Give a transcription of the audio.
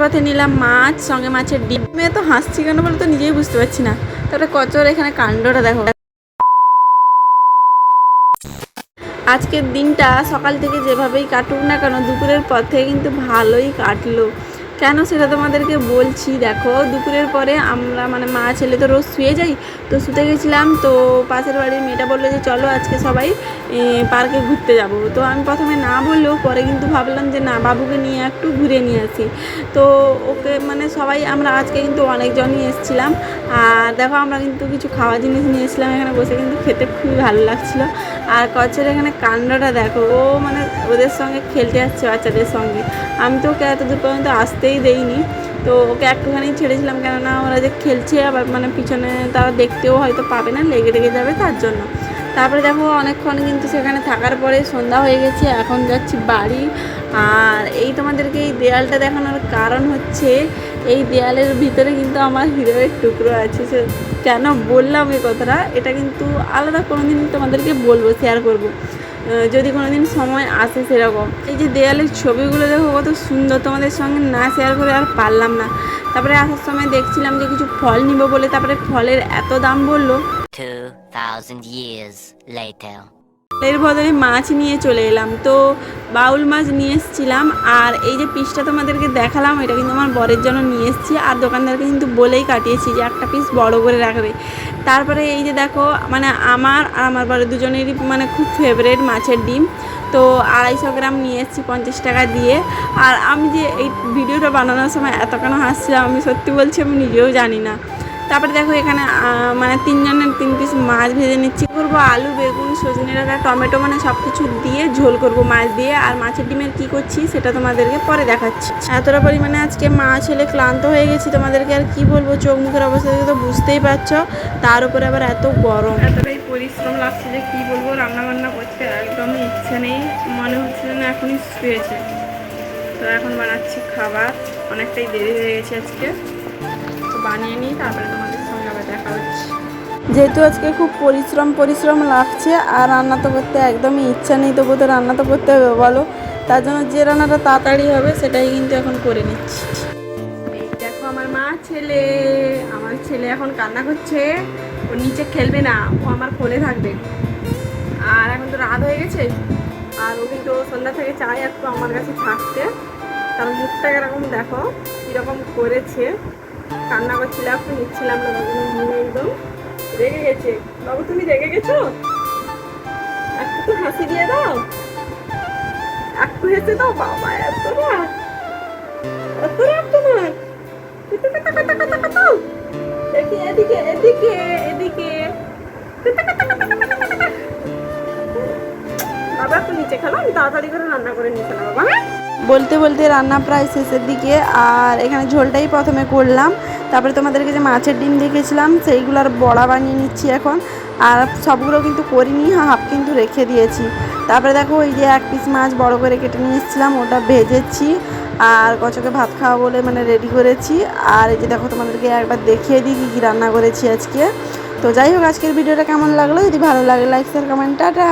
পথে নিলাম মাছ, সঙ্গে মাছের ডিম। মেয়ে তো হাসছি কেন বলে তো? নিজেই বুঝতে পারছি না। তারপরে কচর, এখানে কাণ্ডটা দেখো। আজকের দিনটা সকাল থেকে যেভাবেই কাটুক না কেন, দুপুরের পর থেকে কিন্তু ভালোই কাটলো। কেন সেটা তোমাদেরকে বলছি, দেখো, দুপুরের পরে আমরা মানে মা, ছেলে তো রোজ শুয়ে যাই, তো শুতে গেছিলাম, তো পাশের বাড়ির মেয়েটা বলল যে, চলো আজকে সবাই পার্কে ঘুরতে যাব। তো আমি প্রথমে না বললেও পরে কিন্তু ভাবলাম যে, না, বাবুকে নিয়ে একটু ঘুরে নিয়ে আসি। তো ওকে মানে সবাই, আমরা আজকে কিন্তু অনেকজনই এসেছিলাম, আর দেখো, আমরা কিন্তু কিছু খাওয়া জিনিস নিয়ে এসেছিলাম, এখানে বসে কিন্তু খেতে খুবই ভালো লাগছিল। আর কচ্ছের এখানে কাণ্ডটা দেখো, ও মানে ওদের সঙ্গে খেলতে আসছে বাচ্চাদের সঙ্গে। আমি তো ওকে এত দূর পর্যন্ত আসতেই দেইনি। তো ওকে একটুখানি ছেড়েছিলাম কেননা ওরা যে খেলছে আবার মানে পিছনে তারা দেখতেও হয়তো পাবে না, লেগে লেগে যাবে তার জন্য। তারপরে দেখো অনেকক্ষণ কিন্তু সেখানে থাকার পরে সন্ধ্যা হয়ে গেছে, এখন যাচ্ছি বাড়ি। আর এই তোমাদেরকে এই দেয়ালটা দেখানোর কারণ হচ্ছে, এই দেয়ালের ভিতরে কিন্তু আমার হিরোয়ের টুকরো আছে। সে কেন বললাম এই কথাটা? এটা কিন্তু আলাদা কোনো দিন তোমাদেরকে বলব শেয়ার করব। যদি কোনো দিন সময় আসে সেরকম। এই যে দেয়ালের ছবিগুলো দেখো কত সুন্দর। তোমাদের সঙ্গে না শেয়ার করে আর পারলাম না। তারপরে আসার সময় দেখছিলাম যে কিছু ফল নিব বলে। তারপরে ফলের এত দাম বলল। 2,000 years later. এর বদলে মাছ নিয়ে চলে এলাম। তো বাউল মাছ নিয়ে এসেছিলাম আর এই যে পিসটা তোমাদেরকে দেখালাম, এটা কিন্তু আমার বরের জন্য নিয়ে এসেছি আর দোকানদারকে কিন্তু বলেই কাটিয়েছি যে একটা পিস বড় করে রাখবে। তারপরে এই যে দেখো মানে আমার আর আমার বরের দুজনেরই মানে খুব ফেভারেট মাছের ডিম। তো আড়াইশো গ্রাম নিয়ে এসেছি পঞ্চাশ টাকা দিয়ে। আর আমি যে এই ভিডিওটা বানানোর সময় এত কেন হাসছিলাম, আমি সত্যি বলছি আমি নিজেও জানি না। তারপরে দেখো এখানে মানে তিনজনের তিন পিস মাছ ভেজে নিচ্ছি। করব? আলু, বেগুন, সজনে ডাঁটা টমেটো মানে সব কিছু দিয়ে ঝোল করব মাছ দিয়ে। আর মাছের ডিমের কি করছি সেটা তোমাদেরকে পরে দেখাচ্ছি। এতটা পরিমাণে আজকে মাছ হলে ক্লান্ত হয়ে গেছি তোমাদেরকে আর কি বলব? চোখ মুখের অবস্থা তো বুঝতেই পারছ। তার উপরে আবার এত গরম। এতটাই পরিশ্রম লাগছে যে কি বলব? রান্না বান্না করতে একদমই ইচ্ছে নেই। মনে হচ্ছে যেন এখনই শুয়েছে। তো এখন বানাচ্ছি খাবার। অনেকটাই দেরি হয়ে গেছে আজকে। বানিয়ে নিই তারপরে তোমাদের সঙ্গে আবার দেখা হচ্ছে। যেহেতু আজকে খুব পরিশ্রম পরিশ্রম লাগছে আর রান্না তো করতে একদমই ইচ্ছা নেই তবু তো রান্না তো করতে হবে বলো। তার জন্য যে রান্নাটা তাড়াতাড়ি হবে সেটাই কিন্তু এখন করে নিচ্ছি। এই দেখো আমার মা ছেলে আমার ছেলে এখন কান্না করছে ও নিচে খেলবে না ও আমার কোলে থাকবে। আর এখন তো রাত হয়ে গেছে আর ও কিন্তু সন্ধ্যা থেকে চায় একটু আমার কাছে থাকতে। তার মুখটা এরকম দেখো কীরকম করেছে। কান্না করছিল একটু নিচ্ছিলাম না তখন মনে একদম রেগে গেছে বাবু, তুমি রেগে গেছো একটু তো হাসি দিয়ে দাও একটু হেসে দাও, বাবা, এত রাগ এত রাগ তোমার। দেখি, এদিকে এদিকে এদিকে। বাবা, একটু নিচে খেলো, আমি তাড়াতাড়ি করে রান্না করে নিয়ে বাবা হ্যাঁ? বলতে বলতে রান্না প্রায় শেষের দিকে, আর এখানে ঝোলটাই প্রথমে করলাম। তারপরে তোমাদেরকে যে মাছের ডিম দেখেছিলাম সেইগুলোর বড়া বানিয়ে নিচ্ছি এখন। আর সবগুলো কিন্তু করিনি, হাফ কিন্তু রেখে দিয়েছি। তারপরে দেখো ওই যে এক পিস মাছ বড় করে কেটে নিয়ে এসেছিলাম, ওটা ভেজেছি। আর কচকে ভাত খাওয়া বলে মানে রেডি করেছি। আর এই যে দেখো, তোমাদেরকে একবার দেখিয়ে দিই কী কী রান্না করেছি আজকে। তো যাই হোক, আজকের ভিডিওটা কেমন লাগল? যদি ভালো লাগে লাইক শেয়ার কমেন্ট টাটা!